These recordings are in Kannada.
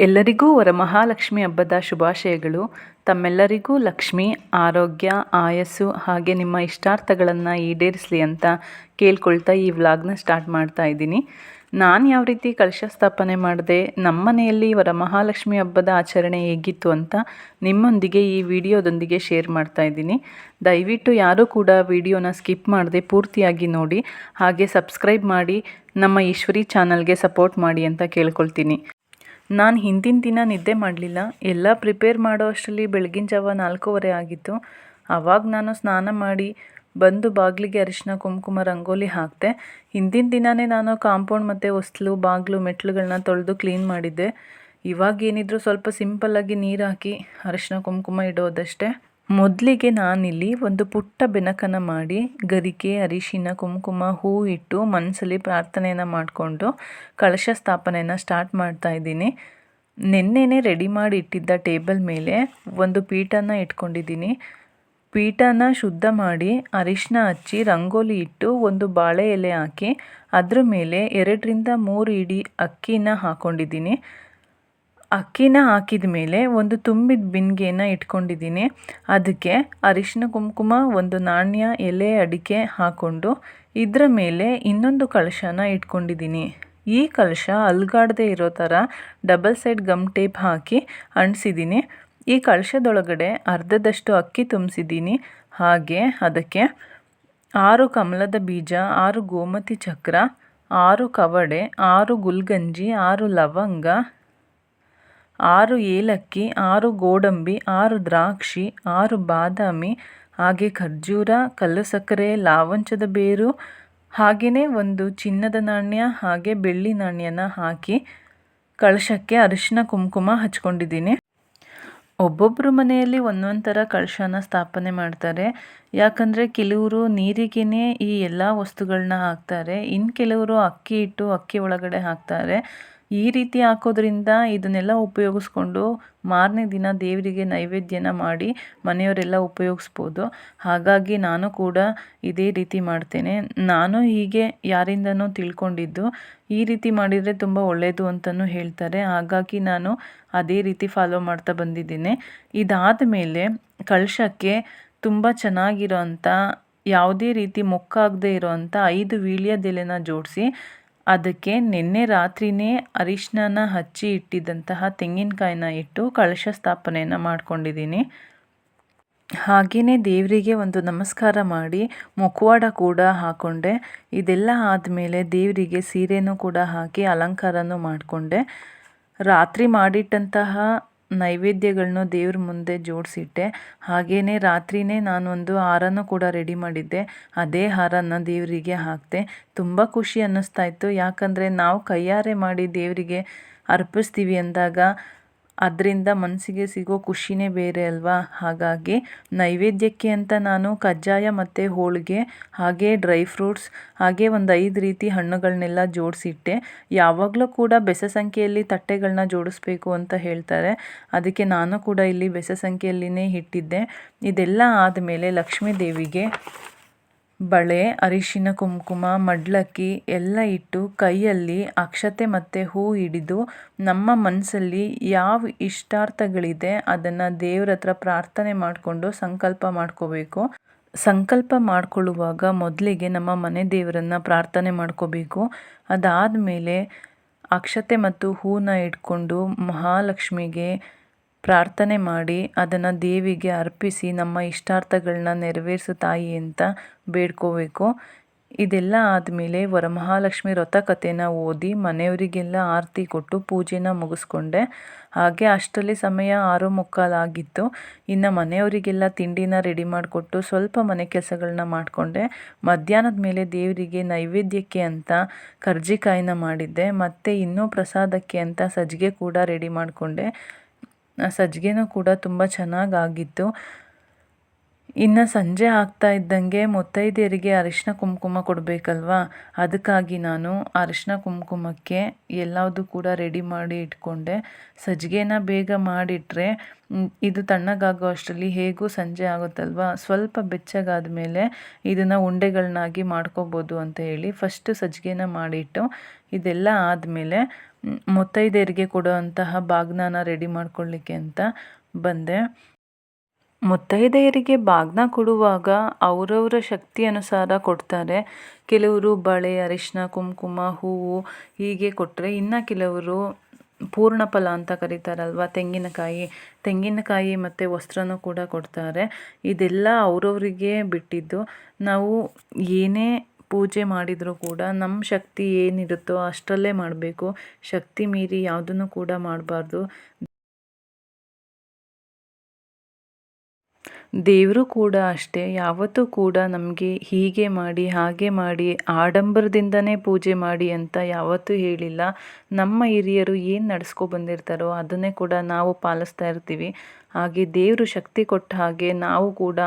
ಎಲ್ಲರಿಗೂ ವರಮಹಾಲಕ್ಷ್ಮಿ ಹಬ್ಬದ ಶುಭಾಶಯಗಳು. ತಮ್ಮೆಲ್ಲರಿಗೂ ಲಕ್ಷ್ಮಿ, ಆರೋಗ್ಯ, ಆಯಸ್ಸು ಹಾಗೆ ನಿಮ್ಮ ಇಷ್ಟಾರ್ಥಗಳನ್ನು ಈಡೇರಿಸಲಿ ಅಂತ ಕೇಳ್ಕೊಳ್ತಾ ಈ ವ್ಲಾಗ್ನ ಸ್ಟಾರ್ಟ್ ಮಾಡ್ತಾ ಇದ್ದೀನಿ. ನಾನು ಯಾವ ರೀತಿ ಕಲಶ ಸ್ಥಾಪನೆ ಮಾಡಿದೆ ನಮ್ಮ ಮನೆಯಲ್ಲಿ ವರಮಹಾಲಕ್ಷ್ಮಿ ಹಬ್ಬದ ಆಚರಣೆ ಹೇಗಿತ್ತು ಅಂತ ನಿಮ್ಮೊಂದಿಗೆ ಈ ವಿಡಿಯೋದೊಂದಿಗೆ ಶೇರ್ ಮಾಡ್ತಾ ಇದ್ದೀನಿ. ದಯವಿಟ್ಟು ಯಾರೂ ಕೂಡ ವಿಡಿಯೋನ ಸ್ಕಿಪ್ ಮಾಡದೆ ಪೂರ್ತಿಯಾಗಿ ನೋಡಿ, ಹಾಗೆ ಸಬ್ಸ್ಕ್ರೈಬ್ ಮಾಡಿ, ನಮ್ಮ ಈಶ್ವರಿ ಚಾನಲ್ಗೆ ಸಪೋರ್ಟ್ ಮಾಡಿ ಅಂತ ಕೇಳ್ಕೊಳ್ತೀನಿ. ನಾನು ಹಿಂದಿನ ದಿನ ನಿದ್ದೆ ಮಾಡಲಿಲ್ಲ. ಎಲ್ಲ ಪ್ರಿಪೇರ್ ಮಾಡೋ ಅಷ್ಟರಲ್ಲಿ ಬೆಳಗಿನ ಜಾವ ನಾಲ್ಕೂವರೆ ಆಗಿತ್ತು. ಆವಾಗ ನಾನು ಸ್ನಾನ ಮಾಡಿ ಬಂದು ಬಾಗಿಲಿಗೆ ಅರಿಶಿನ, ಕುಂಕುಮ, ರಂಗೋಲಿ ಹಾಕಿದೆ. ಹಿಂದಿನ ದಿನವೇ ನಾನು ಕಾಂಪೌಂಡ್ ಮತ್ತು ಹೊಸ್ಲು ಬಾಗಿಲು ಮೆಟ್ಲುಗಳನ್ನ ತೊಳೆದು ಕ್ಲೀನ್ ಮಾಡಿದ್ದೆ. ಇವಾಗ ಏನಿದ್ರು ಸ್ವಲ್ಪ ಸಿಂಪಲ್ಲಾಗಿ ನೀರು ಹಾಕಿ ಅರಿಶಿನ, ಕುಂಕುಮ ಇಡೋದಷ್ಟೇ. ಮೊದಲಿಗೆ ನಾನಿಲ್ಲಿ ಒಂದು ಪುಟ್ಟ ಬೆನಕನ್ನು ಮಾಡಿ ಗರಿಕೆ, ಅರಿಶಿನ, ಕುಂಕುಮ ಹೂ ಇಟ್ಟು ಮನಸ್ಸಲ್ಲಿ ಪ್ರಾರ್ಥನೆಯನ್ನು ಮಾಡಿಕೊಂಡು ಕಳಶ ಸ್ಥಾಪನೆಯನ್ನು ಸ್ಟಾರ್ಟ್ ಮಾಡ್ತಾ ಇದ್ದೀನಿ. ನಿನ್ನೆನೆ ರೆಡಿ ಮಾಡಿ ಇಟ್ಟಿದ್ದ ಟೇಬಲ್ ಮೇಲೆ ಒಂದು ಪೀಠನ ಇಟ್ಕೊಂಡಿದ್ದೀನಿ. ಪೀಠನ ಶುದ್ಧ ಮಾಡಿ ಅರಿಶಿನ ಹಚ್ಚಿ ರಂಗೋಲಿ ಇಟ್ಟು ಒಂದು ಬಾಳೆ ಎಲೆ ಹಾಕಿ ಅದ್ರ ಮೇಲೆ ಎರಡರಿಂದ ಮೂರು ಇಡಿ ಅಕ್ಕಿನ ಹಾಕ್ಕೊಂಡಿದ್ದೀನಿ ಅಕ್ಕಿನ ಹಾಕಿದ ಮೇಲೆ ಒಂದು ತುಂಬಿದ ಬಿಂದಿಗೆನ ಇಟ್ಕೊಂಡಿದ್ದೀನಿ. ಅದಕ್ಕೆ ಅರಿಶಿನ ಕುಂಕುಮ, ಒಂದು ನಾಣ್ಯ, ಎಲೆ, ಅಡಿಕೆ ಹಾಕ್ಕೊಂಡು ಇದರ ಮೇಲೆ ಇನ್ನೊಂದು ಕಳಶನ ಇಟ್ಕೊಂಡಿದ್ದೀನಿ. ಈ ಕಳಶ ಅಲ್ಗಾಡದೆ ಇರೋ ಥರ ಡಬಲ್ ಸೈಡ್ ಗಮ್ ಟೇಪ್ ಹಾಕಿ ಅಂಟಿಸಿದ್ದೀನಿ. ಈ ಕಳಶದೊಳಗಡೆ ಅರ್ಧದಷ್ಟು ಅಕ್ಕಿ ತುಂಬಿಸಿದ್ದೀನಿ. ಹಾಗೆ ಅದಕ್ಕೆ ಆರು ಕಮಲದ ಬೀಜ, ಆರು ಗೋಮತಿ ಚಕ್ರ, ಆರು ಕವಡೆ, ಆರು ಗುಲ್ಗಂಜಿ, ಆರು ಲವಂಗ ಆರು ಏಲಕ್ಕಿ, ಆರು ಗೋಡಂಬಿ, ಆರು ದ್ರಾಕ್ಷಿ, ಆರು ಬಾದಾಮಿ, ಹಾಗೆ ಖರ್ಜೂರ, ಕಲ್ಲು ಸಕ್ಕರೆ, ಲಾವಂಚದ ಬೇರು, ಹಾಗೆಯೇ ಒಂದು ಚಿನ್ನದ ನಾಣ್ಯ, ಹಾಗೆ ಬೆಳ್ಳಿ ನಾಣ್ಯನ ಹಾಕಿ ಕಳಶಕ್ಕೆ ಅರಿಶಿನ, ಕುಂಕುಮ ಹಚ್ಕೊಂಡಿದ್ದೀನಿ. ಒಬ್ಬೊಬ್ಬರು ಮನೆಯಲ್ಲಿ ಒಂದೊಂದು ಥರ ಕಳಶನ ಸ್ಥಾಪನೆ ಮಾಡ್ತಾರೆ. ಯಾಕಂದರೆ ಕೆಲವರು ನೀರಿಗೇ ಈ ಎಲ್ಲ ವಸ್ತುಗಳನ್ನ ಹಾಕ್ತಾರೆ. ಇನ್ನು ಕೆಲವರು ಅಕ್ಕಿ ಇಟ್ಟು ಅಕ್ಕಿ ಒಳಗಡೆ ಹಾಕ್ತಾರೆ. ಈ ರೀತಿ ಹಾಕೋದ್ರಿಂದ ಇದನ್ನೆಲ್ಲ ಉಪಯೋಗಿಸ್ಕೊಂಡು ಮಾರನೇ ದಿನ ದೇವರಿಗೆ ನೈವೇದ್ಯನ ಮಾಡಿ ಮನೆಯವರೆಲ್ಲ ಉಪಯೋಗಿಸ್ಬೋದು. ಹಾಗಾಗಿ ನಾನು ಕೂಡ ಇದೇ ರೀತಿ ಮಾಡ್ತೇನೆ. ನಾನು ಹೀಗೆ ಯಾರಿಂದನೂ ತಿಳ್ಕೊಂಡಿದ್ದು, ಈ ರೀತಿ ಮಾಡಿದರೆ ತುಂಬ ಒಳ್ಳೆಯದು ಅಂತಲೂ ಹೇಳ್ತಾರೆ. ಹಾಗಾಗಿ ನಾನು ಅದೇ ರೀತಿ ಫಾಲೋ ಮಾಡ್ತಾ ಬಂದಿದ್ದೀನಿ. ಇದಾದ ಮೇಲೆ ಕಳಶಕ್ಕೆ ತುಂಬ ಚೆನ್ನಾಗಿರೋ ಅಂಥ ಯಾವುದೇ ರೀತಿ ಮೊಕ್ಕಾಗದೇ ಇರೋವಂಥ ಐದು ವೀಳ್ಯದೆಲೆನ ಜೋಡಿಸಿ ಅದಕ್ಕೆ ನಿನ್ನೆ ರಾತ್ರಿಯೇ ಅರಿಶಿನ ಹಚ್ಚಿ ಇಟ್ಟಿದ್ದಂತಹ ತೆಂಗಿನಕಾಯಿನ ಇಟ್ಟು ಕಳಶ ಸ್ಥಾಪನೆಯನ್ನು ಮಾಡ್ಕೊಂಡಿದ್ದೀನಿ. ಹಾಗೆಯೇ ದೇವರಿಗೆ ಒಂದು ನಮಸ್ಕಾರ ಮಾಡಿ ಮುಖವಾಡ ಕೂಡ ಹಾಕ್ಕೊಂಡೆ ಇದೆಲ್ಲ ಆದಮೇಲೆ ದೇವರಿಗೆ ಸೀರೆನೂ ಕೂಡ ಹಾಕಿ ಅಲಂಕಾರನೂ ಮಾಡಿಕೊಂಡೆ. ರಾತ್ರಿ ಮಾಡಿಟ್ಟಂತಹ ನೈವೇದ್ಯಗಳನ್ನೂ ದೇವ್ರ ಮುಂದೆ ಜೋಡಿಸಿಟ್ಟೆ. ಹಾಗೆಯೇ ರಾತ್ರಿಯೇ ನಾನೊಂದು ಹಾರನೂ ಕೂಡ ರೆಡಿ ಮಾಡಿದ್ದೆ. ಅದೇ ಹಾರನ ದೇವರಿಗೆ ಹಾಕಿದೆ. ತುಂಬ ಖುಷಿ ಅನ್ನಿಸ್ತಾ ಇತ್ತು. ಯಾಕಂದರೆ ನಾವು ಕೈಯಾರೆ ಮಾಡಿ ದೇವರಿಗೆ ಅರ್ಪಿಸ್ತೀವಿ ಅಂದಾಗ ಅದರಿಂದ ಮನಸ್ಸಿಗೆ ಸಿಗೋ ಖುಷಿನೇ ಬೇರೆ ಅಲ್ವಾ? ಹಾಗಾಗಿ ನೈವೇದ್ಯಕ್ಕೆ ಅಂತ ನಾನು ಕಜ್ಜಾಯ ಮತ್ತು ಹೋಳಿಗೆ, ಹಾಗೆ ಡ್ರೈ ಫ್ರೂಟ್ಸ್, ಹಾಗೆ ಒಂದು ಐದು ರೀತಿ ಹಣ್ಣುಗಳನ್ನೆಲ್ಲ ಜೋಡಿಸಿಟ್ಟೆ. ಯಾವಾಗಲೂ ಕೂಡ ಬೆಸ ಸಂಖ್ಯೆಯಲ್ಲಿ ತಟ್ಟೆಗಳನ್ನ ಜೋಡಿಸ್ಬೇಕು ಅಂತ ಹೇಳ್ತಾರೆ. ಅದಕ್ಕೆ ನಾನು ಕೂಡ ಇಲ್ಲಿ ಬೆಸ ಸಂಖ್ಯೆಯಲ್ಲಿನೇ ಇಟ್ಟಿದ್ದೆ. ಇದೆಲ್ಲ ಆದಮೇಲೆ ಲಕ್ಷ್ಮೀ ದೇವಿಗೆ ಬಳೆ, ಅರಿಶಿನ, ಕುಂಕುಮ, ಮಡ್ಲಕ್ಕಿ ಎಲ್ಲ ಇಟ್ಟು ಕೈಯಲ್ಲಿ ಅಕ್ಷತೆ ಮತ್ತು ಹೂ ಹಿಡಿದು ನಮ್ಮ ಮನಸ್ಸಲ್ಲಿ ಯಾವ ಇಷ್ಟಾರ್ಥಗಳಿದೆ ಅದನ್ನು ದೇವ್ರ ಹತ್ರ ಪ್ರಾರ್ಥನೆ ಮಾಡಿಕೊಂಡು ಸಂಕಲ್ಪ ಮಾಡ್ಕೋಬೇಕು. ಸಂಕಲ್ಪ ಮಾಡ್ಕೊಳ್ಳುವಾಗ ಮೊದಲಿಗೆ ನಮ್ಮ ಮನೆ ದೇವರನ್ನು ಪ್ರಾರ್ಥನೆ ಮಾಡ್ಕೋಬೇಕು. ಅದಾದ ಮೇಲೆ ಅಕ್ಷತೆ ಮತ್ತು ಹೂನ ಇಟ್ಕೊಂಡು ಮಹಾಲಕ್ಷ್ಮಿಗೆ ಪ್ರಾರ್ಥನೆ ಮಾಡಿ ಅದನ್ನು ದೇವಿಗೆ ಅರ್ಪಿಸಿ ನಮ್ಮ ಇಷ್ಟಾರ್ಥಗಳನ್ನ ನೆರವೇರಿಸು ತಾಯಿ ಅಂತ ಬೇಡ್ಕೋಬೇಕು. ಇದೆಲ್ಲ ಆದಮೇಲೆ ವರಮಹಾಲಕ್ಷ್ಮಿ ವ್ರತ ಕಥೆನ ಓದಿ ಮನೆಯವರಿಗೆಲ್ಲ ಆರತಿ ಕೊಟ್ಟು ಪೂಜೆನ ಮುಗಿಸ್ಕೊಂಡೆ. ಹಾಗೆ ಅಷ್ಟರಲ್ಲಿ ಸಮಯ ಆರು ಮುಕ್ಕಾಲಾಗಿತ್ತು ಇನ್ನು ಮನೆಯವರಿಗೆಲ್ಲ ತಿಂಡಿನ ರೆಡಿ ಮಾಡಿಕೊಟ್ಟು ಸ್ವಲ್ಪ ಮನೆ ಕೆಲಸಗಳನ್ನ ಮಾಡಿಕೊಂಡೆ. ಮಧ್ಯಾಹ್ನದ ಮೇಲೆ ದೇವರಿಗೆ ನೈವೇದ್ಯಕ್ಕೆ ಅಂತ ಕರ್ಜಿಕಾಯಿನ ಮಾಡಿದ್ದೆ. ಮತ್ತು ಇನ್ನೂ ಪ್ರಸಾದಕ್ಕೆ ಅಂತ ಸಜ್ಜಿಗೆ ಕೂಡ ರೆಡಿ ಮಾಡಿಕೊಂಡೆ. ಸಜ್ಜಿಗೆನೂ ಕೂಡ ತುಂಬ ಚೆನ್ನಾಗಾಗಿತ್ತು. ಇನ್ನು ಸಂಜೆ ಆಗ್ತಾ ಇದ್ದಂಗೆ ಮುತ್ತೈದೆಯರಿಗೆ ಅರಿಶಿನ ಕುಂಕುಮ ಕೊಡಬೇಕಲ್ವಾ? ಅದಕ್ಕಾಗಿ ನಾನು ಅರಿಶಿನ ಕುಂಕುಮಕ್ಕೆ ಎಲ್ಲದು ಕೂಡ ರೆಡಿ ಮಾಡಿ ಇಟ್ಕೊಂಡೆ. ಸಜ್ಜಿಗೆನ ಬೇಗ ಮಾಡಿಟ್ರೆ ಇದು ತಣ್ಣಗಾಗೋ ಅಷ್ಟರಲ್ಲಿ ಹೇಗೂ ಸಂಜೆ ಆಗುತ್ತಲ್ವಾ? ಸ್ವಲ್ಪ ಬೆಚ್ಚಗಾದ ಮೇಲೆ ಇದನ್ನು ಉಂಡೆಗಳನ್ನಾಗಿ ಮಾಡ್ಕೋಬೋದು ಅಂತ ಹೇಳಿ ಫಸ್ಟ್ ಸಜ್ಜಿಗೆನ ಮಾಡಿಟ್ಟು ಇದೆಲ್ಲ ಆದಮೇಲೆ ಮುತ್ತೈದೆಯರಿಗೆ ಕೊಡುವಂತಹ ಬಾಗ್ನಾನ ರೆಡಿ ಮಾಡ್ಕೊಳ್ಳಿಕ್ಕೆ ಅಂತ ಬಂದೆ. ಮುತ್ತೈದೆಯರಿಗೆ ಬಾಗ್ನ ಕೊಡುವಾಗ ಅವರವರ ಶಕ್ತಿ ಅನುಸಾರ ಕೊಡ್ತಾರೆ. ಕೆಲವರು ಬಳೆ ಅರಿಶಿನ ಕುಂಕುಮ, ಹೂವು ಹೀಗೆ ಕೊಟ್ಟರೆ ಇನ್ನು ಕೆಲವರು ಪೂರ್ಣ ಫಲ ಅಂತ ಕರೀತಾರಲ್ವ? ತೆಂಗಿನಕಾಯಿ. ತೆಂಗಿನಕಾಯಿ ಮತ್ತು ವಸ್ತ್ರನೂ ಕೂಡ ಕೊಡ್ತಾರೆ. ಇದೆಲ್ಲ ಅವರವರಿಗೆ ಬಿಟ್ಟಿದ್ದು. ನಾವು ಏನೇ ಪೂಜೆ ಮಾಡಿದರೂ ಕೂಡ ನಮ್ಮ ಶಕ್ತಿ ಏನಿರುತ್ತೋ ಅಷ್ಟರಲ್ಲೇ ಮಾಡಬೇಕು. ಶಕ್ತಿ ಮೀರಿ ಯಾವುದನ್ನು ಕೂಡ ಮಾಡಬಾರ್ದು. ದೇವರು ಕೂಡ ಅಷ್ಟೇ, ಯಾವತ್ತೂ ಕೂಡ ನಮಗೆ ಹೀಗೆ ಮಾಡಿ, ಹಾಗೆ ಮಾಡಿ, ಆಡಂಬರದಿಂದನೇ ಪೂಜೆ ಮಾಡಿ ಅಂತ ಯಾವತ್ತೂ ಹೇಳಿಲ್ಲ. ನಮ್ಮ ಹಿರಿಯರು ಏನು ನಡೆಸ್ಕೊ ಬಂದಿರ್ತಾರೋ ಅದನ್ನೇ ಕೂಡ ನಾವು ಪಾಲಿಸ್ತಾ ಇರ್ತೀವಿ. ಹಾಗೆ ದೇವರು ಶಕ್ತಿ ಕೊಟ್ಟ ಹಾಗೆ ನಾವು ಕೂಡ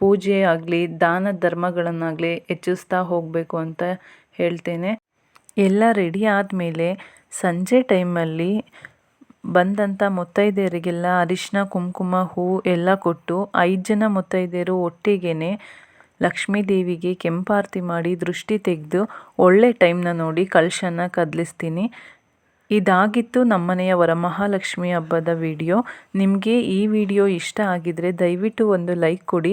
ಪೂಜೆ ಆಗಲಿ, ದಾನ ಧರ್ಮಗಳನ್ನಾಗಲಿ ಹೆಚ್ಚಿಸ್ತಾ ಹೋಗಬೇಕು ಅಂತ ಹೇಳ್ತೇನೆ. ಎಲ್ಲ ರೆಡಿ ಆದಮೇಲೆ ಸಂಜೆ ಟೈಮಲ್ಲಿ ಬಂದಂಥ ಮುತ್ತೈದೆಯರಿಗೆಲ್ಲ ಅರಿಶಿನ ಕುಂಕುಮ, ಹೂ ಎಲ್ಲ ಕೊಟ್ಟು ಐದು ಜನ ಮುತ್ತೈದೆಯರು ಒಟ್ಟಿಗೆನೆ ಲಕ್ಷ್ಮೀ ದೇವಿಗೆ ಕೆಂಪಾರತಿ ಮಾಡಿ ದೃಷ್ಟಿ ತೆಗೆದು ಒಳ್ಳೆ ಟೈಮ್ನ ನೋಡಿ ಕಳಶನ ಕದಲಿಸ್ತೀನಿ. ಇದಾಗಿತ್ತು ನಮ್ಮನೆಯ ವರಮಹಾಲಕ್ಷ್ಮಿ ಹಬ್ಬದ ವಿಡಿಯೋ. ನಿಮಗೆ ಈ ವಿಡಿಯೋ ಇಷ್ಟ ಆಗಿದರೆ ದಯವಿಟ್ಟು ಒಂದು ಲೈಕ್ ಕೊಡಿ.